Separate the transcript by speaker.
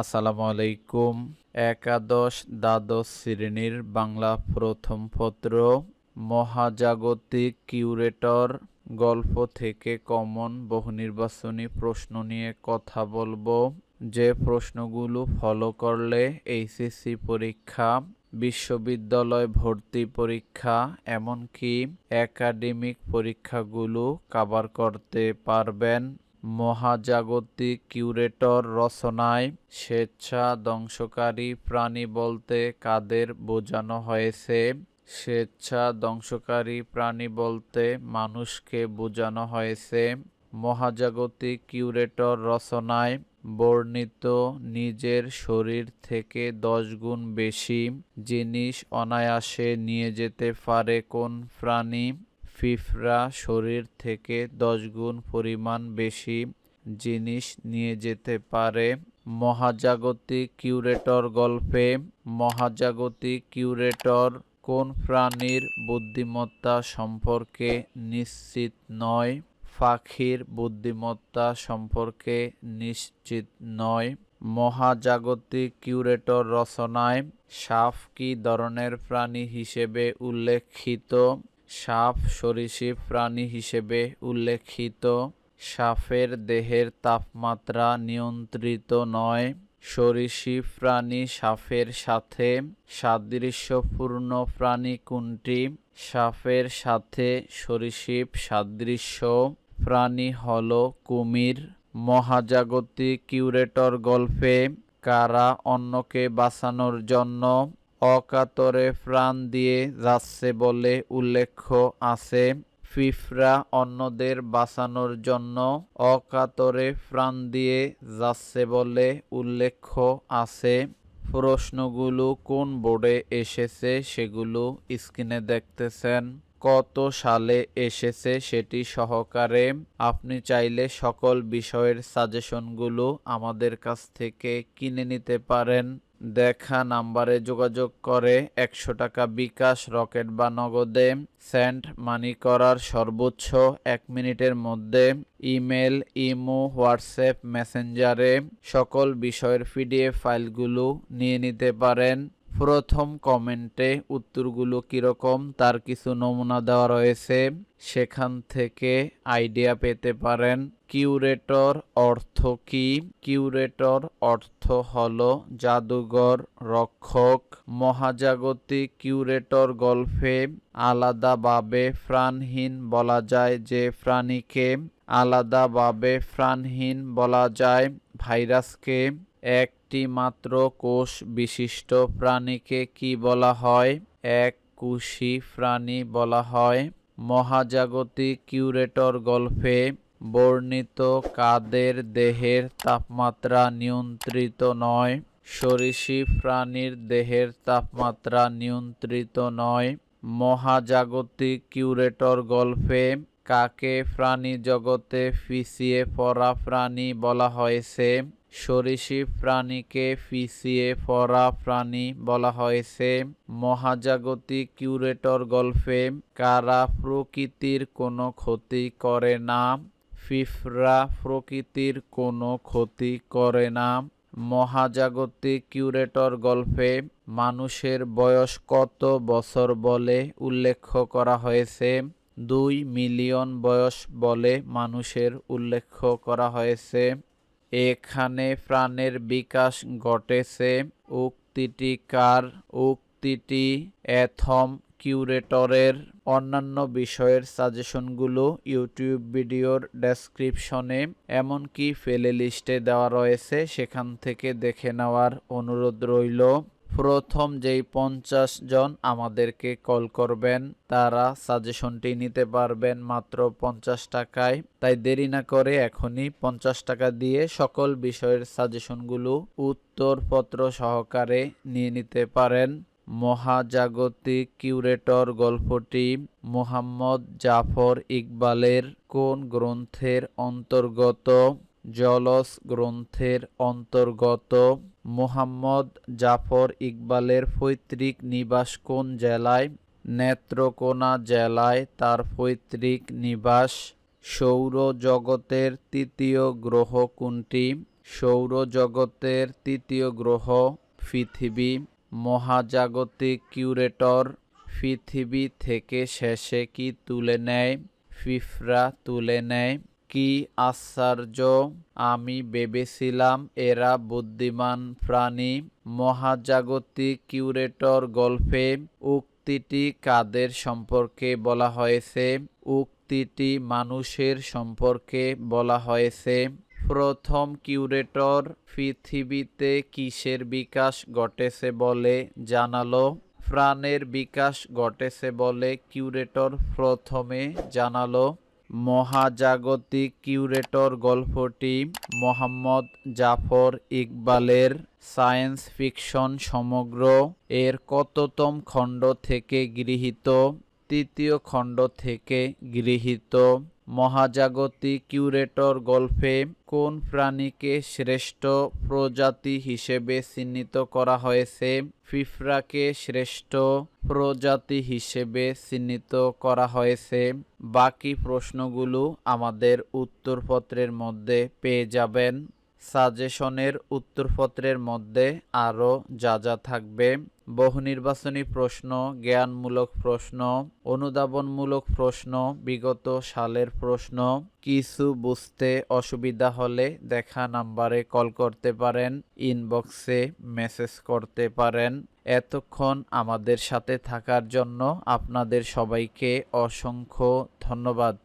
Speaker 1: আসসালামু আলাইকুম একাদশ দ্বাদশ শ্রেণির বাংলা প্রথম পত্র, মহাজাগতিক কিউরেটর, গল্প থেকে কমন বহুনির্বাচনী প্রশ্ন নিয়ে কথা বলব। যে প্রশ্নগুলো ফলো করলে এইচএসসি পরীক্ষা, বিশ্ববিদ্যালয় ভর্তি পরীক্ষা, এমনকি একাডেমিক পরীক্ষাগুলো কাভার করতে পারবেন। মহাজাগতিক কিউরেটর রচনায় স্বেচ্ছা ধ্বংসকারী প্রাণী বলতে কাদের বোঝানো হয়েছে? স্বেচ্ছা ধ্বংসকারী প্রাণী বলতে মানুষকে বোঝানো হয়েছে। মহাজাগতিক কিউরেটর রচনায় বর্ণিত নিজের শরীর থেকে দশ গুণ বেশি জিনিস অনায়াসে নিয়ে যেতে পারে কোন প্রাণী? ফিফরা শরীর থেকে দশ গুণ পরিমাণ বেশি জিনিস নিয়ে যেতে পারে। মহাজাগতিক কিউরেটর গল্পে মহাজাগতিক কিউরেটর কোন প্রাণীর বুদ্ধিমত্তা সম্পর্কে নিশ্চিত নয়? পাখির বুদ্ধিমত্তা সম্পর্কে নিশ্চিত নয়। মহাজাগতিক কিউরেটর রচনায় সাফ কি ধরনের প্রাণী হিসেবে উল্লেখিত? সাপ সরীসৃপ প্রাণী হিসেবে উল্লেখিত। সাপের দেহের তাপমাত্রা নিয়ন্ত্রিত নয়। সরীসৃপ প্রাণী সাপের সাথে সাদৃশ্যপূর্ণ প্রাণী কোনটি? সাপের সাথে সরীসৃপ সাদৃশ্য প্রাণী হল কুমির। মহাজাগতিক কিউরেটর গল্পে কারা অন্যকে বাঁচানোর জন্য অকাতরে প্রাণ দিয়ে যাচ্ছে বলে উল্লেখ আছে। ফিফরা অন্যদের বাঁচানোর জন্য অকাতরে প্রাণ দিয়ে যাচ্ছে বলে উল্লেখ আছে। প্রশ্নগুলো কোন বোর্ডে এসেছে সেগুলো স্ক্রিনে দেখতেছেন। কত সালে এসেছে সেটি সহকারে আপনি চাইলে সকল বিষয়ের সাজেশনগুলো আমাদের কাছ থেকে কিনে নিতে পারেন। দেখা নাম্বারে যোগাযোগ করে একশো টাকা বিকাশ রকেট বা নগদে সেন্ট মানি করার সর্বোচ্চ এক মিনিটের মধ্যে ইমেল, ইমো, হোয়াটসঅ্যাপ, মেসেঞ্জারে সকল বিষয়ের পিডিএফ ফাইলগুলো নিয়ে নিতে পারেন। প্রথম কমেন্টে উত্তরগুলো কীরকম, তার কিছু নমুনা দেওয়া রয়েছে। সেখান থেকে আইডিয়া পেতে পারেন, কিউরেটর অর্থ কি? কিউরেটর অর্থ হল জাদুঘর, রক্ষক। মহাজাগতিক কিউরেটর গল্পে আলাদাভাবে প্রাণহীন বলা যায় যে প্রাণীকে, আলাদাভাবে প্রাণহীন বলা যায় ভাইরাসকে। একটি মাত্র কোষ বিশিষ্ট প্রাণীকে কি বলা হয়? এক কুশি প্রাণী বলা হয়। মহাজাগতিক কিউরেটর গল্পে বর্ণিত কাদের দেহের তাপমাত্রা নিয়ন্ত্রিত নয় সরীসৃপ প্রাণীর দেহের তাপমাত্রা নিয়ন্ত্রিত নয়। মহাজাগতিক কিউরেটর গল্পে কাকে প্রাণী জগতে পিছিয়ে পড়া প্রাণী বলা হয়েছে? সরীসৃপ প্রাণীকে পিছিয়ে পড়া প্রাণী বলা হয়েছে। মহাজাগতিক কিউরেটর গল্পে কারা প্রকৃতির কোনো ক্ষতি করে না? ফিফরা প্রকৃতির কোনো ক্ষতি করে না? মহাজাগতিক কিউরেটর গল্পে মানুষের বয়স কত বছর বলে উল্লেখ করা হয়েছে? দুই মিলিয়ন বয়স বলে মানুষের উল্লেখ করা হয়েছে। এখানে প্রাণের বিকাশ ঘটেছে। উক্তিটি কার উক্তিটি অ্যাথম কিউরেটরের অন্যান্য বিষয়ের সাজেশনগুলো ইউটিউব ভিডিওর ডেসক্রিপশনে, এমনকি ফেলে লিস্টে দেওয়া রয়েছে। সেখান থেকে দেখে নেওয়ার অনুরোধ রইল। প্রথম যেই পঞ্চাশ জন আমাদেরকে কল করবেন, তারা সাজেশনটি নিতে পারবেন মাত্র পঞ্চাশ টাকায়। তাই দেরি না করে এখনই পঞ্চাশ টাকা দিয়ে সকল বিষয়ের সাজেশনগুলো উত্তরপত্র সহকারে নিয়ে নিতে পারেন। মহাজাগতিক কিউরেটর গল্পটি মোহাম্মদ জাফর ইকবালের কোন গ্রন্থের অন্তর্গত? জলস গ্রন্থের অন্তর্গত মুহাম্মদ জাফর ইকবালের পৈতৃক নিবাস কোন জেলায়? নেত্রকোনা জেলায় তার পৈতৃক নিবাস সৌরজগতের তৃতীয় গ্রহ কোনটি? সৌরজগতের তৃতীয় গ্রহ পৃথিবী মহাজাগতিক কিউরেটর পৃথিবী থেকে শেষে কি তুলে নেয়? ফিফরা তুলে নেয়। কি আশ্চর্য? আমি ভেবেছিলাম এরা বুদ্ধিমান প্রাণী, মহাজাগতিক কিউরেটর গল্পে উক্তিটি কাদের সম্পর্কে বলা হয়েছে? উক্তিটি মানুষের সম্পর্কে বলা হয়েছে। প্রথম কিউরেটর পৃথিবীতে কিসের বিকাশ ঘটেছে বলে জানালো। প্রাণের বিকাশ ঘটেছে বলে কিউরেটর প্রথমে জানালো। মহাজাগতিক কিউরেটর গল্পটি মোহাম্মদ জাফর ইকবালের সায়েন্স ফিকশন সমগ্র এর কততম খণ্ড থেকে গৃহীত, তৃতীয় খণ্ড থেকে গৃহীত। মহাজাগতিক কিউরেটর গল্ফে কোন প্রাণীকে শ্রেষ্ঠ প্রজাতি হিসেবে চিহ্নিত করা হয়েছে? ফিফরাকে শ্রেষ্ঠ প্রজাতি হিসেবে চিহ্নিত করা হয়েছে। বাকি প্রশ্নগুলো আমাদের উত্তরপত্রের মধ্যে পেয়ে যাবেন। সাজেশনের উত্তরপত্রের মধ্যে আরও যা যা থাকবে বহু নির্বাচনী প্রশ্ন, জ্ঞানমূলক প্রশ্ন, অনুধাবনমূলক প্রশ্ন, বিগত সালের প্রশ্ন, কিছু বুঝতে অসুবিধা হলে দেখা নাম্বারে কল করতে পারেন, ইনবক্সে মেসেজ করতে পারেন। এতক্ষণ আমাদের সাথে থাকার জন্য আপনাদের সবাইকে অসংখ্য ধন্যবাদ।